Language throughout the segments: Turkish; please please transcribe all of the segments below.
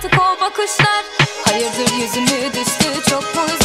artık o bakışlar. Hayırdır yüzümü düştü çok mu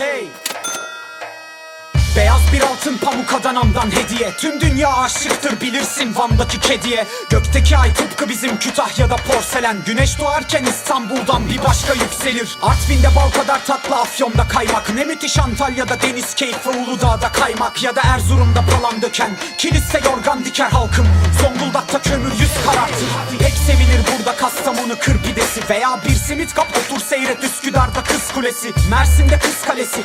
Hey! Beyaz bir altın pamuk Adana'mdan hediye. Tüm dünya aşıktır bilirsin Van'daki kediye. Gökteki ay tıpkı bizim Kütahya'da porselen. Güneş doğarken İstanbul'dan bir başka yükselir. Artvin'de bal kadar tatlı Afyon'da kaymak. Ne müthiş Antalya'da deniz keyfi Uludağ'da kaymak. Ya da Erzurum'da palan döken. Kiliste yorgan diker halkım. Zonguldak'ta kömür yüz karartır. Pek sevilir burada Kastamonu kır pidesi. Veya bir simit kap otur seyret Üsküdar'da kız kulesi. Mersin'de kız kalesi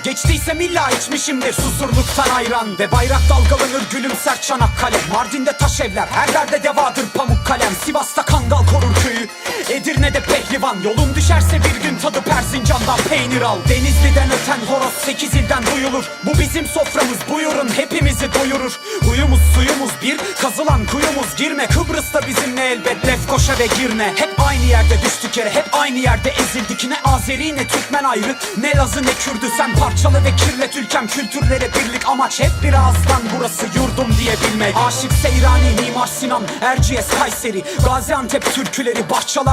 Rize'den çaylar Geçtiyse milla içmişimdir Susurluktan ayran Ve bayrak dalgalanır gülümser Çanakkale. Mardin'de taş evler Her derde devadır pamuk kalem. Sivas'ta kangal korur köyü Edirne'de pehlivan Yolun düşerse bir gün tadı Persincan'dan peynir al Denizli'den öten horoz sekiz ilden duyulur. Bu bizim soframız buyurun hepimizi doyurur. Huyumuz suyumuz bir kazılan kuyumuz girme. Kıbrıs'ta bizimle elbet Lefkoşa ve Girne Hep aynı yerde düştük yere hep aynı yerde ezildik. Ne Azeri ne Türkmen ayrı Ne Lazı ne Kürdü. Sen parçalı ve kirlet ülkem Kültürlere birlik amaç. Hep bir ağızdan Burası yurdum diye bilmek Aşık Seyrani, Mimar Sinan, Erciyes, Kayseri Gaziantep türküleri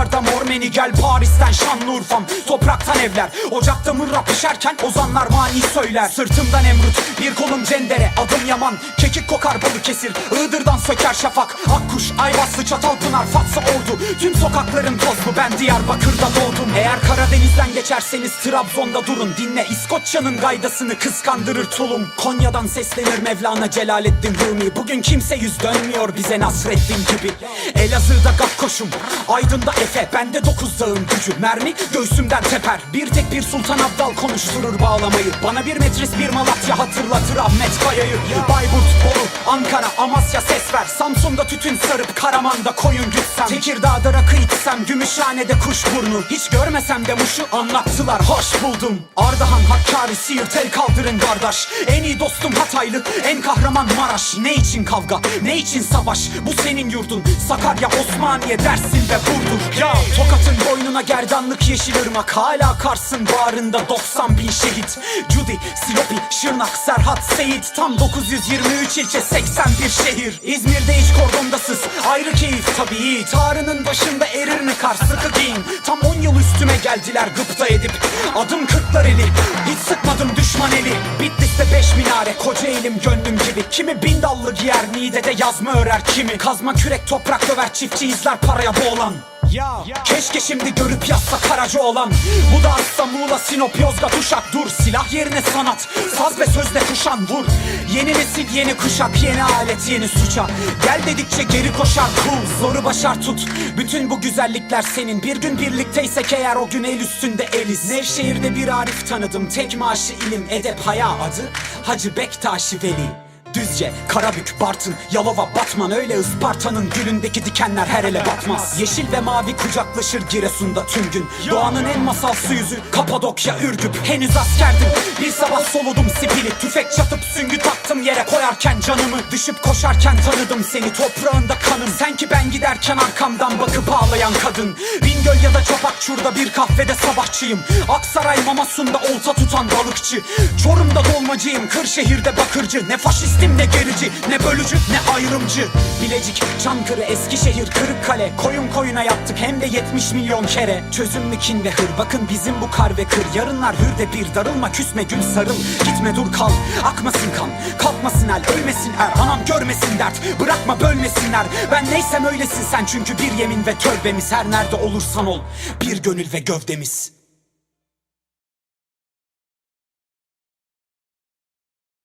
Bahçalarda Mormeni gel Paris'ten Şanlıurfa'm. Topraktan evler Ocakta mırra pişerken ozanlar mani söyler. Sırtımdan Emrut bir kolum cendere. Adım Yaman kekik kokar Balıkesir Iğdır'dan söker şafak Akkuş Ayvaslı Çatalpınar Fatsa Ordu. Tüm sokakların tozlu ben Diyarbakır'da doğdum. Eğer Karadeniz'den geçerseniz Trabzon'da durun. Dinle İskoçya'nın gaydasını kıskandırır tulum. Konya'dan seslenir Mevlana Celaleddin Rumi. Bugün kimse yüz dönmüyor bize Nasreddin gibi. Elazığ'da Gakkoş'um Aydın'da Efe Bende dokuz dağın gücü. Mermi göğsümden teper. Bir tek bir Sultan Abdal konuşturur bağlamayı. Bana bir metris bir Malatya hatırlatır Ahmet Kaya'yı. Bayburt, Bolu, Ankara, Amasya ses ver. Samsun'da tütün sarıp Karaman'da koyun gütsem. Tekirdağ'da rakı içsem. Gümüşhane'de kuşburnu Hiç görmesem de muşu anlattılar. Hoş buldum. Ardahan, Hakkari, Siirt el kaldırın kardeş. En iyi dostum Hataylı, en kahraman Maraş. Ne için kavga, ne için savaş? Bu senin yurdun, Sakarya, Osmaniye, Dersin ve Burdur Ya Tokat'ın boynuna gerdanlık yeşil ırmak. Hala Kars'ın bağrında 90 bin şehit. Cudi, Silopi, Şırnak, Serhat, Seyit. Tam 923 ilçe 81 şehir. İzmir'de hiç kordondasız. Ayrı keyif tabii Tarının başında erir mi kar? Sıkı giyin Tam 10 yıl üstüme geldiler gıpta edip. Adım kırklar eli hiç sıkmadım düşman eli. Bitlis'te beş minare koca elim gönlüm gibi. Kimi bin dallı giyer Niğde'de yazma örer kimi. Kazma kürek toprak döver çiftçi izler paraya boğulan keşke şimdi görüp yazsa Karaca olan. Bu da Asla Muğla Sinop Yozgat Uşak. Dur Silah yerine sanat. Saz ve sözle kuşan vur. Yeni nesil yeni kuşak yeni alet yeni suça. Gel dedikçe geri koşar cool Zoru başar tut. Bütün bu güzellikler senin. Bir gün birlikteysek eğer o gün el üstünde eliz. Nevşehir'de bir Arif tanıdım. Tek maaşı ilim edep haya adı Hacı Bektaşi Veli Düzce, Karabük, Bartın, Yalova, Batman Öyle Isparta'nın gülündeki dikenler her ele batmaz. Yeşil ve mavi kucaklaşır Giresun'da tüm gün. Doğanın en masalsı yüzü Kapadokya, Ürgüp. Henüz askerdim. Bir sabah soludum sipili. Tüfek taktım yere koyarken canımı Düşüp koşarken tanıdım seni toprağında kanım. Sen ki ben giderken arkamdan bakıp ağlayan kadın. Bingöl ya da Çapakçur'da bir kahvede sabahçıyım. Aksaray Mamasun'da olta tutan balıkçı. Çorum'da dolmacıyım Kırşehir'de bakırcı. Ne faşistim ne gerici ne bölücü ne ayrımcı. Bilecik, Çankırı, Eskişehir, Kırıkkale. Koyun koyuna yaptık hem de 70 milyon kere. Çözümlü kin ve hır. Bakın bizim bu kar ve kır. Yarınlar hür de bir darılma küsme gül sarıl. Gitme dur kal akmasın kan Kalkmasın el ölmesin er anam görmesin dert. Bırakma bölmesinler. Ben neysem öylesin sen. Çünkü bir yemin ve tövbemiz her nerede olursan ol. Bir gönül ve gövdemiz